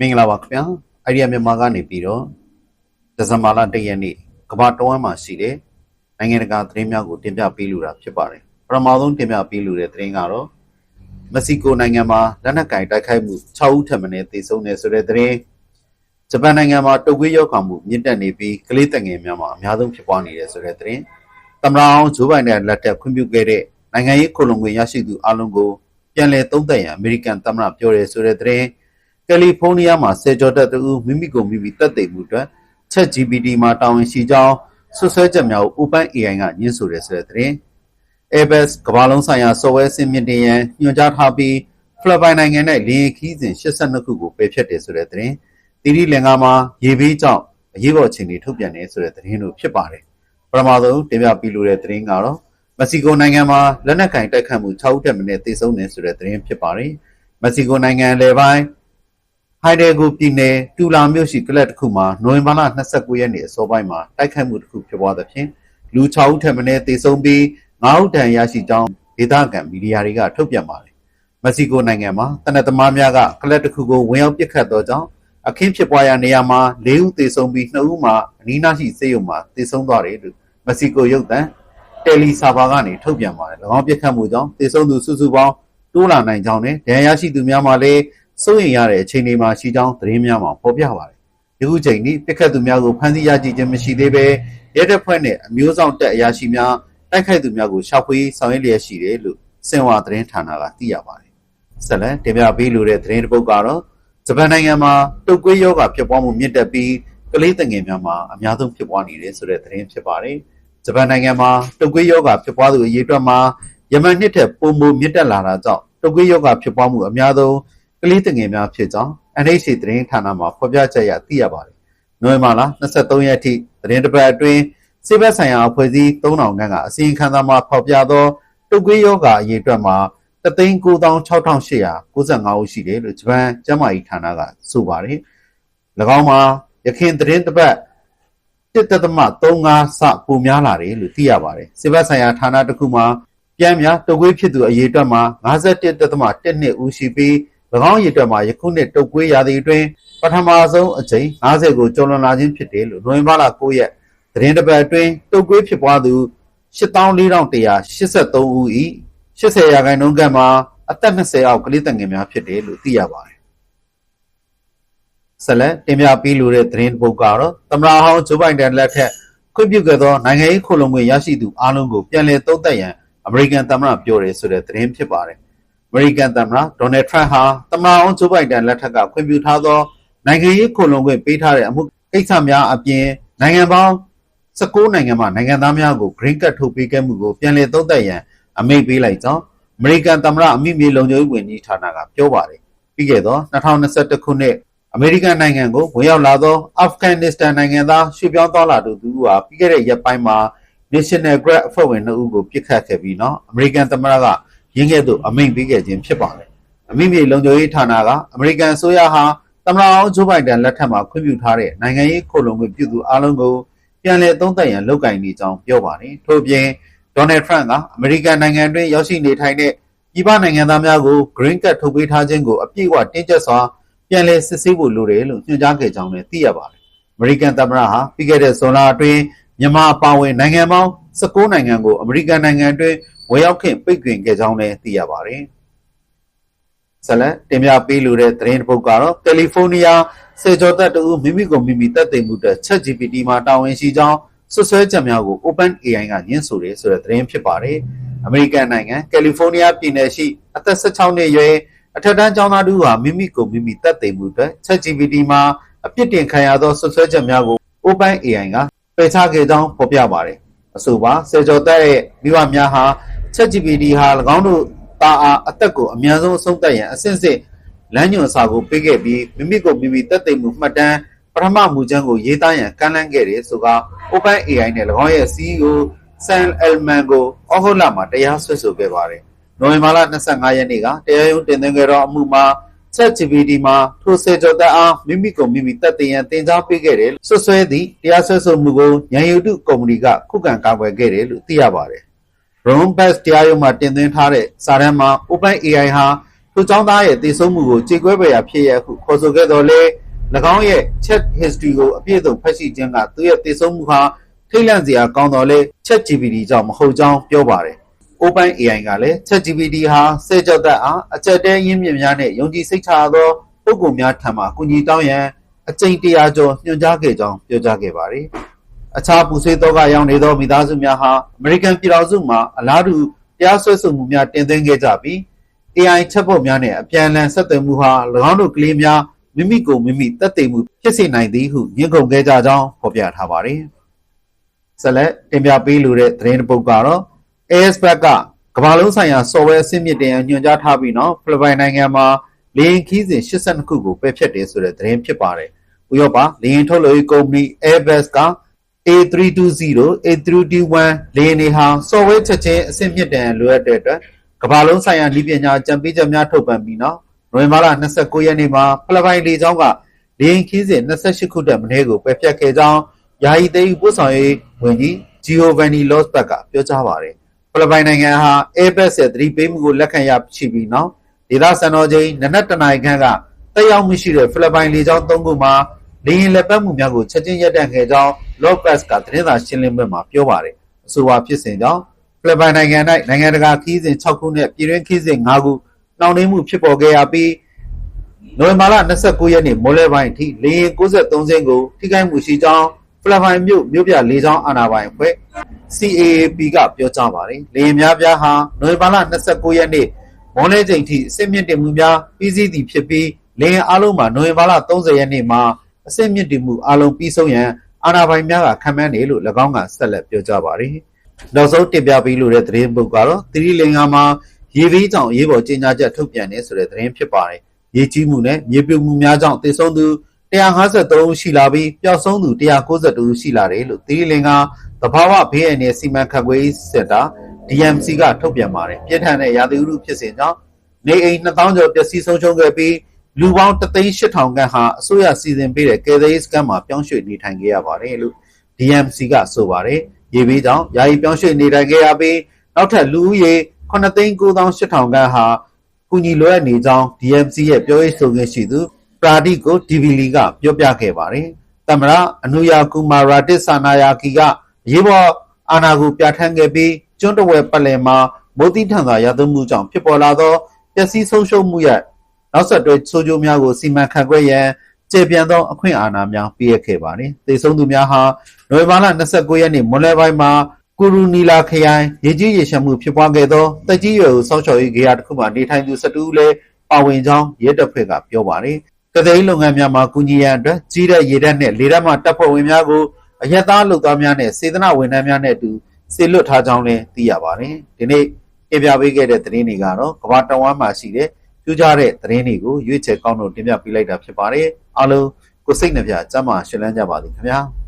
မင်္ဂလာပါခင်ဗျာအိုင်ဒီယာမြန်မာကနေပြီးတော့ဒီဇင်ဘာလ၁ရက်နေ့ကမ္ဘာတဝန်းမှာရှိတဲ့နိုင်ငံတကာသတင်းများကိုတင်ပြပေးလိုတာဖြစ်ပါတယ်ပထမဆုံးတင်ပြပေးလိုတဲ့သတင်းကတော့မက္ဆီကိုနိုင်ငံမှာလက်နက်ကင်တိုက်ခိုက်မှု6ဦးထပ်မံသေဆုံးတယ်ဆိုတဲ့သတင်းဂျပန်နိုင်ငံမှာတုပ်ကွေးရောက်ခါမှုမြင့်တက်နေပြီးကလေးတငယ်များမှာအများဆုံးဖြစ်ပွားနေတယ်ဆိုတဲ့သတင်းသမ္မတအောင်ဂျိုးဘိုင်ဒန်လက်ထက်ခွင့်ပြုခဲ့တဲ့နိုင်ငံရေးကိုလုံငွေရရှိသူအလုံးကိုပြန်လည်သုံးသပ်ရန်အမေရိကန်သမ္မတပြောတယ်ဆိုတဲ့သတင်း ကယ်လီဖိုးနီးယားမှာဆယ်ကျော်တက်သူမိမိကိုမိမိတက်သိမ်မှုအတွက် ChatGPT မှာတာဝန်ရှိကြောင်းဆွဆွဲချက်များကို OpenAI ကညှင်းဆိုတယ်ဆိုတဲ့သတင်း Airbus ကမ္ဘာလုံးဆိုင်ရာ software စင်မြင့်တင်ရန်ညွှန်ကြားထားပြီးဖိလစ်ပိုင်နိုင်ငံနဲ့လေယာဉ်ခီးစဉ်82ခုကိုပယ်ဖျက်တယ်ဆိုတဲ့သတင်းတီရီလင်္ကာမှာရေဘေးကြောင့်အရေးပေါ်အခြေအနေထုတ်ပြန်တယ်ဆိုတဲ့သတင်းတို့ဖြစ်ပါတယ်ပထမဆုံးတင်ပြပြီးလို့တဲ့သတင်းကတော့မက္ဆီကိုနိုင်ငံမှာလက်နက်ကင်တိုက်ခတ်မှု6ဦးထက်မနည်းသေဆုံးတယ်ဆိုတဲ့သတင်းဖြစ်ပါတယ်မက္ဆီကိုနိုင်ငံလေပိုင်း ဟိုင်ဒယ်ဂိုပြည်နယ်တူလာမြို့ရှိကလပ်တစ်ခုမှာနိုဝင်ဘာလ29ရက်နေ့အစောပိုင်းမှာတိုက်ခိုက်မှုတစ်ခုဖြစ်ပွားသဖြင့်လူ6ဦးထက်မနည်းသေဆုံးပြီး9ဦးဒဏ်ရာရှိကြောင်းဒေသခံမီဒီယာတွေကထုတ်ပြန်ပါတယ်။မက္ဆီကိုနိုင်ငံမှာတနက်သမားများကကလပ်တစ်ခုကိုဝင်ရောက်ပစ်ခတ်သောကြောင့်အခင်းဖြစ်ပွားရာနေရာမှာ၄ဦးသေဆုံးပြီး2ဦးမှာအနီးနားရှိစေယုံမှာသေဆုံးသွားတယ်လို့မက္ဆီကိုရုပ်သံတယ်လီဆာဗာကနေထုတ်ပြန်ပါတယ်။၎င်းပစ်ခတ်မှုကြောင့်သေဆုံးသူစုစုပေါင်းတိုးလာနိုင်ကြောင်းနဲ့ဒဏ်ရာရှိသူများမှာလည်း စိုးရိမ်ရတဲ့အခြေအနေမှာရှိကြောင်းသတင်းများမှာဖော်ပြပါတယ်။ဒီခုချိန်ထိပြစ်ခတ်သူများကိုဖမ်းဆီးရရှိခြင်းမရှိသေးဘဲရဲတပ်ဖွဲ့နဲ့အမျိုးဆောင်တပ်အရာရှိများတိုက်ခိုက်သူများကိုရှာဖွေဆောင်ရွက်လျက်ရှိတယ်လို့စင်ဝါသတင်းဌာနကသိရပါတယ်။ဆက်လက်တင်ပြပေးလိုတဲ့သတင်းတစ်ပုဒ်ကတော့ဂျပန်နိုင်ငံမှာတုပ်ကွေးရောဂါဖြစ်ပွားမှုမြင့်တက်ပြီးကလေးငယ်များမှာအများဆုံးဖြစ်ပွားနေတယ်ဆိုတဲ့သတင်းဖြစ်ပါတယ်။ဂျပန်နိုင်ငံမှာတုပ်ကွေးရောဂါဖြစ်ပွားသူအရေအတွက်မှာယမန်နှစ်ထက်ပိုမိုမြင့်တက်လာတာကြောင့်တုပ်ကွေးရောဂါဖြစ်ပွားမှုအများဆုံး ကလေးငယ်များဖြစ်ကြောင်း NHC သတင်းဌာနမှဖော်ပြချက်အရသိရပါတယ်။နိုဝင်ဘာလ23ရက်ထိသတင်းတစ်ပတ်အတွင်းစစ်ဘက်ဆိုင်ရာအဖွဲ့အစည်း3000ခန့်ကအစီရင်ခံစာမှာဖော်ပြသောတုပ်ကွေးရောဂါအရေအတွက်မှာ396,895ဦးရှိတယ်လို့ဂျပန်ကျန်းမာရေးဌာနကဆိုပါတယ်။၎င်းမှာရခိုင်သတင်းတစ်ပတ်1.35စပိုများလာတယ်လို့သိရပါတယ်။စစ်ဘက်ဆိုင်ရာဌာနတစ်ခုမှာပြန်များတုပ်ကွေးဖြစ်သူအရေအတွက်မှာ51.12ဦးရှိပြီး၎ င်းရည်အတွက်မှာယခုနှစ်တုပ်ကွေးရာသီအတွင်းပထမဆုံးအကြိမ်90ကိုကျော်လွန်လာခြင်းဖြစ်တယ်လို့နိုဝင်ဘာလ9ရက်သတင်းတစ်ပတ်အတွင်းတုပ်ကွေးဖြစ်ပွားသူ84,183ဦး၏80ရာခိုင်နှုန်းကမှာအသက်20အောက်ကလေးငယ်များဖြစ်တယ်လို့သိရပါတယ်။ဆက်လက်တင်ပြပေးလိုတဲ့သတင်းပုတ်ကတော့သမ္မတဟောင်းဂျိုးဘိုင်ဒန်လက်ထက်ခွင့်ပြုခဲ့သောနိုင်ငံရေးခိုလုံခွင့်ရရှိသူအားလုံးကိုပြန်လည်သုံးသပ်ရန်အမေရိကန်သမ္မတပြောတယ်ဆိုတဲ့သတင်းဖြစ်ပါတယ် မေရိကန်သမ္မတဒေါ်နယ်ထရန့်ဟာသမ္မတအောင်ဂျိုးဘိုင်ဒန်လက်ထက်ကခွင့်ပြုထားသောနိုင်ငံရေးခုံလုံခွင့်ပေးထားတဲ့အမှုကိစ္စများအပြင်နိုင်ငံပေါင်း19နိုင်ငံမှနိုင်ငံသားများကို green card ထုတ်ပေးခဲ့မှုကိုပြန်လည်သုံးသပ်ရန်အမိန့်ပေးလိုက်ကြောင်းအမေရိကန်သမ္မတအမိမြေလုံခြုံရေးဝန်ကြီးဌာနကပြောပါတယ်။ပြီးခဲ့သော2021ခုနှစ်အမေရိကန်နိုင်ငံကိုဝင်ရောက်လာသောအာဖဂန်နစ္စတန်နိုင်ငံသားရွှေ့ပြောင်းသွားလာသူသူဟာပြီးခဲ့တဲ့ရက်ပိုင်းမှာ National Guard အဖွဲ့ဝင်2ဦးကိုပြစ်ခတ်ခဲ့ပြီးနောက်အမေရိကန်သမ္မတက ရင်းခဲ့သို့အမိန့်ပေးခဲ့ခြင်းဖြစ်ပါတယ်။အမိမြေလုံခြုံရေးဌာနကအမေရိကန်အစိုးရဟာသမ္မတအောင်ဂျိုးဘိုင်ဒန်လက်ထက်မှာခွင့်ပြုထားတဲ့နိုင်ငံရေးခိုလုံခွင့်ပြုသူအလုံးကိုပြန်လည်သုံးသပ်ရန်လုပ်ကိုင်နေကြောင်းပြောပါတယ်။ထို့ပြင်ဒေါ်နယ်ထရန့်ကအမေရိကန်နိုင်ငံတွင်းရောက်ရှိနေထိုင်တဲ့ပြည်ပနိုင်ငံသားများကို Green Card ထုတ်ပေးထားခြင်းကိုအပြည့်အဝတင်းကျပ်စွာပြန်လည်စစ်ဆေးဖို့လိုတယ်လို့ညွှန်ကြားခဲ့ကြောင်းလည်းသိရပါတယ်။အမေရိကန်သမ္မတဟာပြီးခဲ့တဲ့ဇွန်လအတွင်းမြန်မာအပါအဝင်နိုင်ငံပေါင်း19နိုင်ငံကိုအမေရိကန်နိုင်ငံတွင်း ဝယ်ရောက်ခင်ပိတ်ပင်ခဲ့ကြောင်းလည်းသိရပါတယ်။ဆက်လက်တင်ပြပေးလိုတဲ့သတင်းတစ်ပုဒ်ကတော့ကယ်လီဖိုးနီးယားစေကျော်သက်တူမိမိကိုမိမိတက်သိမ်မှုတဲ့ ChatGPT မှာတာဝန်ရှိကြောင်းဆွဆွဲချက်များကို OpenAI ကညှင်းဆိုတယ်ဆိုတဲ့သတင်းဖြစ်ပါတယ်။အမေရိကန်နိုင်ငံကယ်လီဖိုးနီးယားပြည်နယ်ရှိအသက်16နှစ်အရွယ်အထက်တန်းကျောင်းသားတူဟာမိမိကိုမိမိတက်သိမ်မှုအတွက် ChatGPT မှာအပြစ်တင်ခံရသောဆွဆွဲချက်များကို OpenAI ကပယ်ချခဲ့ကြောင်းဖော်ပြပါတယ်။အဆိုပါစေကျော်သက်ရဲ့မိဘများဟာ ChatGPT ဟာ၎င်းတို့သားအားအသက်ကိုအများဆုံးအဆုံးသတ်ရန်အဆင့်ဆင့်လမ်းညွှန်စာကိုပေးခဲ့ပြီးမိမိကိုမိမိတက်သိမ်မှုမှတ်တမ်းပထမမူချမ်းကိုရေးသားရန်ကမ်းလှမ်းခဲ့တယ်ဆိုက OpenAI နဲ့၎င်းရဲ့ CEO Sam Altman ကိုအော်ဟိုလာမှာတရားစွဲဆိုခဲ့ပါတယ်။နိုဝင်ဘာလ25ရက်နေ့ကတရားရုံးတင်သွင်းခဲ့သောအမှုမှာ ChatGPT မှာထိုစေကျော်သက်အားမိမိကိုမိမိတက်သိရန်တင် जा ပေးခဲ့တယ်ဆွဆွဲသည့်တရားစွဲဆိုမှုကိုရန်ယူတုကုမ္ပဏီကခုခံကာကွယ်ခဲ့တယ်လို့သိရပါတယ်။ Ron Bass တရားရုံးမှာတင်သွင်းထားတဲ့စာတမ်းမှာ OpenAI ဟာထိုចောင်းသားရဲ့တည်ဆုံမှုကိုကြေကွဲပယ်ရာဖြစ်ရဟုခေါ်ဆိုခဲ့တော်လဲ၎င်းရဲ့ chat history ကိုအပြည့်အစုံဖတ်ရှိခြင်းကသူရဲ့တည်ဆုံမှုဟာထိတ်လန့်စရာကောင်းတော်လဲ chat GPT ကြောင့်မဟုတ်ကြောင်းပြောပါတယ် Open AI ကလည်း ChatGPT ဟာစေကြောက်သက်အားအကြက်တဲရင်းမြစ်များနဲ့ယုံကြည်စိတ်ချသောပုဂ္ဂိုလ်များထံမှအကူအညီတောင်းရန်အကြိမ်တရာကျော်ညွှန်ကြားခဲ့ကြောင်းပြောကြားခဲ့ပါတယ်။ အခြားပူဆွေးသောကရောက်နေသောမိသားစုများဟာအမေရိကန်ပြည်ထောင်စုမှာအလားတူတရားစွဲဆိုမှုများတင်သွင်းခဲ့ကြပြီး AI ချက်ပုတ်များနဲ့အပြန်အလှန်ဆက်သွယ်မှုဟာ၎င်းတို့ကလေးများမိမိကိုယ်မိမိတက်သိမ်မှုဖြစ်စေနိုင်သည်ဟုညှဉ်းခုန်ခဲ့ကြကြောင်းဖော်ပြထားပါတယ်။ဆက်လက်တင်ပြပေးလိုတဲ့သတင်းတစ်ပုဒ်ကတော့ ASPEC ကကမ္ဘာလုံးဆိုင်ရာ software အဆင့်မြင့်တင်ညွှန်ကြားထားပြီးတော့ဖိလစ်ပိုင်နိုင်ငံမှာလေယာဉ်ခီးစဉ်82ခုကိုပယ်ဖျက်တယ်ဆိုတဲ့သတင်းဖြစ်ပါတယ်။ဥရောပလေယာဉ်ထုတ်လုပ်ရေးကုမ္ပဏီ Airbus က A320 A321 လေယာဉ်တွေဟာ software ချက်ချင်းအဆင့်မြင့်တင်လိုအပ်တဲ့အတွက်ကမ္ဘာလုံးဆိုင်ရာဤပညာကြံပေးချက်များထုတ်ပြန်ပြီးတော့နိုဝင်ဘာလ29ရက်နေ့မှာဖိလစ်ပိုင်လေကြောင်းကလေယာဉ်ခီးစဉ်28ခုတက်မင်းကိုပယ်ဖျက်ခဲ့ကြောင်းယာယီသိမ်းပို့ဆောင်ရေးဝန်ကြီး Giovanni Losberg ကပြောကြားပါတယ်။ဖိလစ်ပိုင်နိုင်ငံဟာ Airbus ရဲ့သတိပေးမှုကိုလက်ခံရရှိပြီးနောက်ဒေသစံတော်ချိန်နနက်တနာရီခန့်ကတက်ရောက်မှုရှိတဲ့ဖိလစ်ပိုင်လေကြောင်း၃ခုမှာလေယာဉ်လက်ပတ်မှုများကိုချက်ချင်းရပ်တန့်ခဲ့ကြောင်း Lopez ကသတင်းစာရှင်းလင်းပွဲမှာပြောပါတယ်။အဆိုပါဖြစ်စဉ်ကြောင့်ဖိလစ်ပိုင်နိုင်ငံ၌နိုင်ငံတကာခီးစဉ်6ခုနဲ့ပြည်တွင်းခီးစဉ်5ခုနှောင့်နှေးမှုဖြစ်ပေါ်ခဲ့ရပြီးနိုဝင်ဘာလ29ရက်နေ့မိုးလယ်ပိုင်းအထိလေယာဉ်63စင်းကိုထိခိုက်မှုရှိကြောင်းဖိလစ်ပိုင်မြို့မြို့ပြလေကြောင်းအာဏာပိုင်အဖွဲ့ CAAP ကပြောကြားပါတယ်။လေယာဉ်များပြားဟာနိုဝင်ဘာလ29ရက်နေ့မွန်လဲချိန်ထိအစစ်မြင့်တင်မှုများပြီးစီးသည်ဖြစ်ပြီးလေယာဉ်အလုံးမှာနိုဝင်ဘာလ30ရက်နေ့မှာအစစ်မြင့်တင်မှုအလုံးပြီးဆုံးရန် အာဏာပိုင်များကခံမှန်းတယ်လို့၎င်းကဆက်လက်ပြောကြားပါတယ်။နောက်ဆုံးတင်ပြပေးလိုတဲ့သတင်းပုဒ်ကတော့သီရိလင်္ကာမှာရေဘေးကြောင့်ရေးပေါ်ကြေညာချက်ထုတ်ပြန်နေဆိုတဲ့သတင်းဖြစ်ပါတယ်။ရေကြီးမှုနဲ့မြေပြိုမှုများကြောင့်သေဆုံးသူ153ဦးရှိလာပြီးပျောက်ဆုံးသူ192ဦးရှိလာတယ်လို့သီရိလင်္ကာသဘာဝဘေးအန္တရာယ်စီမံခန့်ခွဲရေးစင်တာ DMC ကထုတ်ပြန်ပါတယ်ပြစ်ထန်တဲ့ရာသီဥတုဖြစ်စဉ်ကြောင့်နေအိမ်2000ကျော်ပျက်စီးဆုံးရှုံးခဲ့ပြီး လူပေါင်း38000ခန့်ဟာအစိုးရစီစဉ်ပေးတဲ့ကယ်ဆယ်ရေးစခန်းမှာပြောင်းရွှေ့နေထိုင်ခဲ့ရပါတယ်လို့ DMC ကဆိုပါတယ်ရေဘေးကြောင့်ယာယီပြောင်းရွှေ့နေထိုင်ခဲ့ရပြီးနောက်ထပ်လူဦးရေ9,9800ခန့်ဟာကူညီလိုအပ်နေကြောင်း DMC ရဲ့ပြောရေးဆိုခွင့်ရှိသူပရာဒိကို DVL ကပြောပြခဲ့ပါတယ်သမရအနုယာကူမာရာတစ်ဆာနာယာကီကရေးပေါ်အာဏာကိုပြဋ္ဌာန်းခဲ့ပြီးကျွန်းတဝဲပတ်လည်မှာမိုးတိထန်သာရသွမှုကြောင့်ဖြစ်ပေါ်လာသောပျက်စီးဆုံးရှုံးမှုရဲ့ နောက်ဆက်တွဲဆိုးကျိုးများကိုစီမံခန့်ခွဲရန်ကျေပြန်သောအခွင့်အာဏာများပေးအပ်ခဲ့ပါတယ်။သေဆုံးသူများဟာနိုဝင်ဘာလ29ရက်နေ့မွန်လယ်ပိုင်းမှာကူရူနီလာခရိုင်ရေကြီးရေရှမ်းမှုဖြစ်ပွားခဲ့သောတက်ကြီးရွယ်ကိုစောင့်ရှောက်ရေးဂေဟာတစ်ခုမှာနေထိုင်သူ12ဦးလည်းပါဝင်ကြောင်းရဲတပ်ဖွဲ့ကပြောပါတယ်။ကတဲ့လုပ်ငန်းများမှာကူညီရန်အတွက်ကြီးတဲ့ရေတပ်နဲ့လေတပ်မှတပ်ဖွဲ့ဝင်များကိုအရက်သားလုပ်သားများနဲ့စေတနာဝန်ထမ်းများနဲ့အတူစေလွတ်ထားကြောင်းလည်းသိရပါတယ်။ဒီနေ့ပြပြပေးခဲ့တဲ့သတင်းတွေကတော့ကမ္ဘာတဝမ်းမှာရှိတဲ့ ပြူကြတဲ့သတင်းတွေကိုရွေးချယ်ကောင်းလို့တင်ပြပေးလိုက်တာဖြစ်ပါတယ်။အားလုံးကိုစိတ်နှပြစမ်းမရှင်လန်းကြပါသည်ခင်ဗျာ။